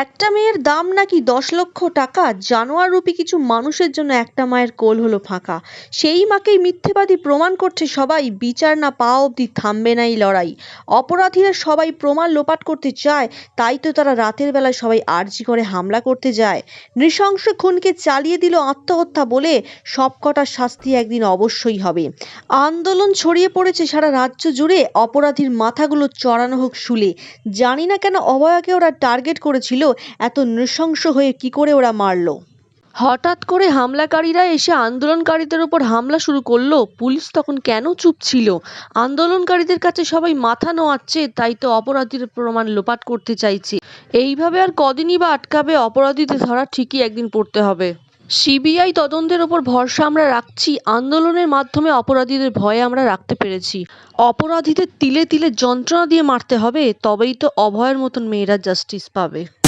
একটা মেয়ের দাম নাকি দশ লক্ষ টাকা? জানোয়াররূপী কিছু মানুষের জন্য একটা মায়ের কোল হলো ফাঁকা। সেই মাকেই মিথ্যেবাদী প্রমাণ করছে সবাই। বিচার না পাওয়া অবধি থামবে না এই লড়াই। অপরাধীরা সবাই প্রমাণ লোপাট করতে চায়, তাই তো তারা রাতের বেলায় সবাই আর্জি করে হামলা করতে যায়। নৃশংস খুনকে চালিয়ে দিল আত্মহত্যা বলে সবকটার শাস্তি একদিন অবশ্যই হবে। আন্দোলন ছড়িয়ে পড়েছে সারা রাজ্য জুড়ে। অপরাধীর মাথাগুলো চড়ানো হোক শুলে। জানি না কেন অভয়াকে ওরা টার্গেট করেছিল। এত নৃশংস হয়ে কি করে ওরা মারলো? হঠাৎ করে হামলাকারীরা এসে আন্দোলনকারীদের ওপর হামলা শুরু করল। পুলিশ তখন কেন চুপ ছিল? আন্দোলনকারীদের কাছে সবাই মাথা নোয়াচ্ছে, তাই তো অপরাধীর প্রমাণ লোপাট করতে চাইছে। এইভাবে আর কদিনই বা আটকাবে অপরাধীদের ধরা ঠিকই একদিন পড়তে হবে। সিবিআই তদন্তের ওপর ভরসা আমরা রাখছি, আন্দোলনের মাধ্যমে অপরাধীদের ভয়ে আমরা রাখতে পেরেছি। অপরাধীদের তিলে তিলে যন্ত্রণা দিয়ে মারতে হবে, তবেই তো অভয়ের মতন মেয়েরা জাস্টিস পাবে।